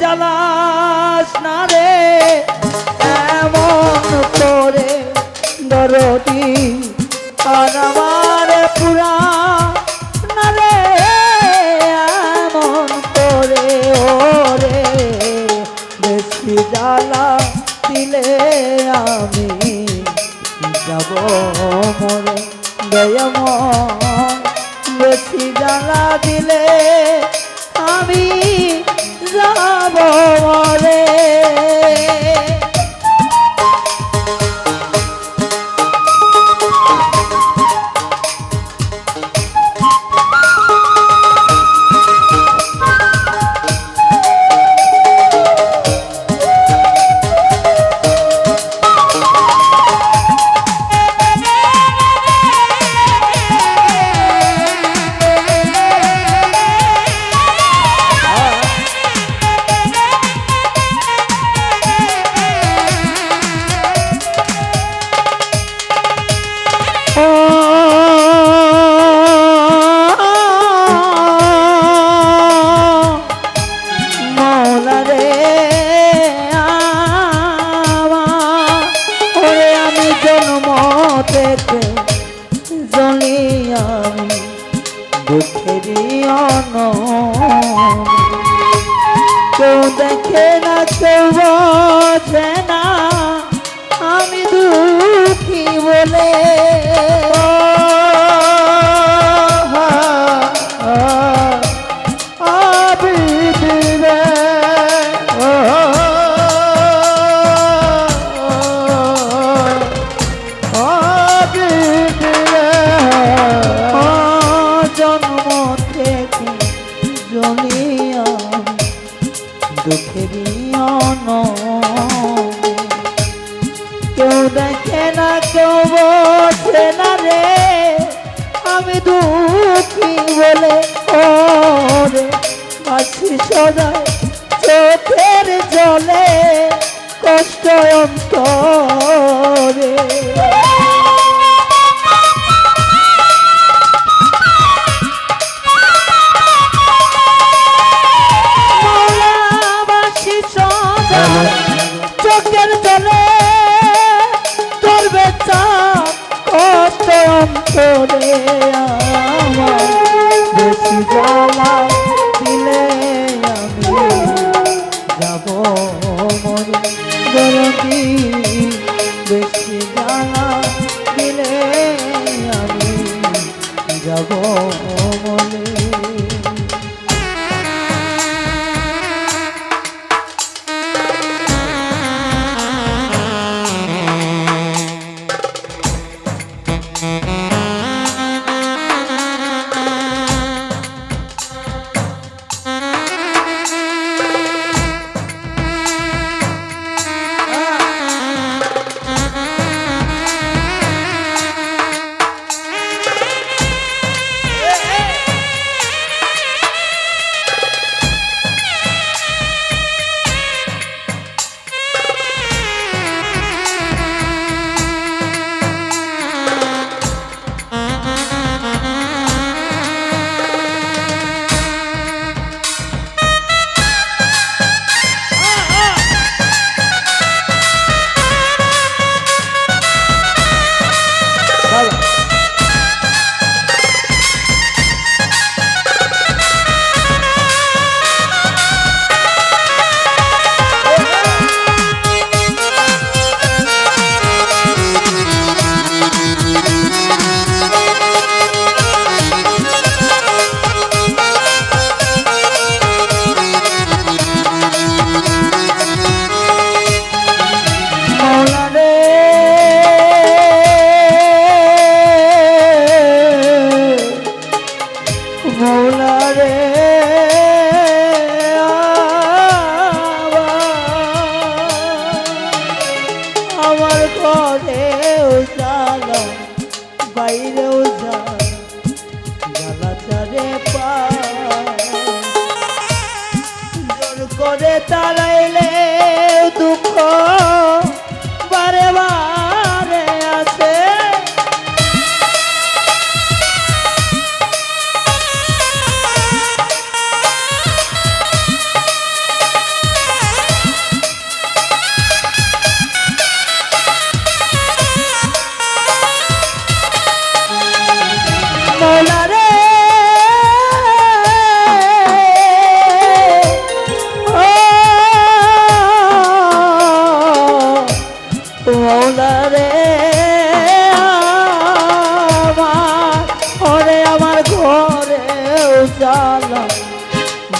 জ্বালাস না রে। এমন করে দরদি আর আমারে পুরা না রে। এমন করে ওরে বেশি জ্বালা দিলে আমি যাব মরে। দয়াময় বেশি জ্বালা দিলে আমি যাব মরে আমি দুঃখের অন কেউ দেখে না কেউ বোঝে না আমি দুঃখী বলে দেখে না কেউ বোঝে না রে। আমি দুঃখী বলে ওরে, আছি সদায় চোখের জলে, কষ্ট অন্তরে। Oh, মৌলা রে আমার, ওরে আমার ঘরে উজালা,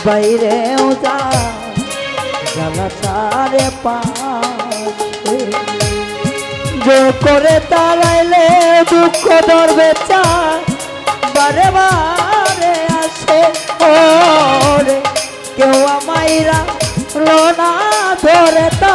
বাইরে উজালা তারে পা করে তারাইলে দুঃখ ধরবে চা বারে বারে আসে, ওরে, কেউ আমাইরা লোনা ধরে তা।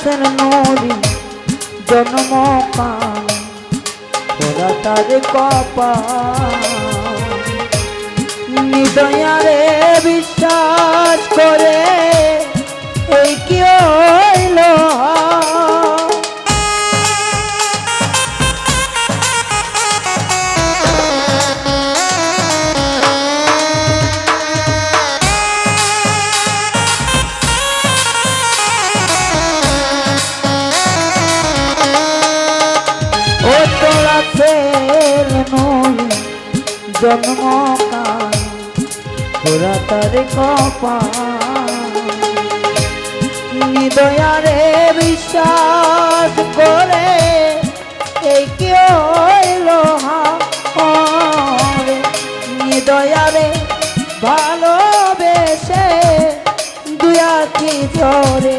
অতন্ধরাছেন মরি জন্ম পান ওরা তার কপা নিদয়ারে বিশ্বাস করে এই কি হইল? ও জন্ম তোরা তার কপা নিদয়ারে বিশ্বাস করে এই কি হইল হারে নিদয়ারে ভালোবেসে দুয়া কি ধরে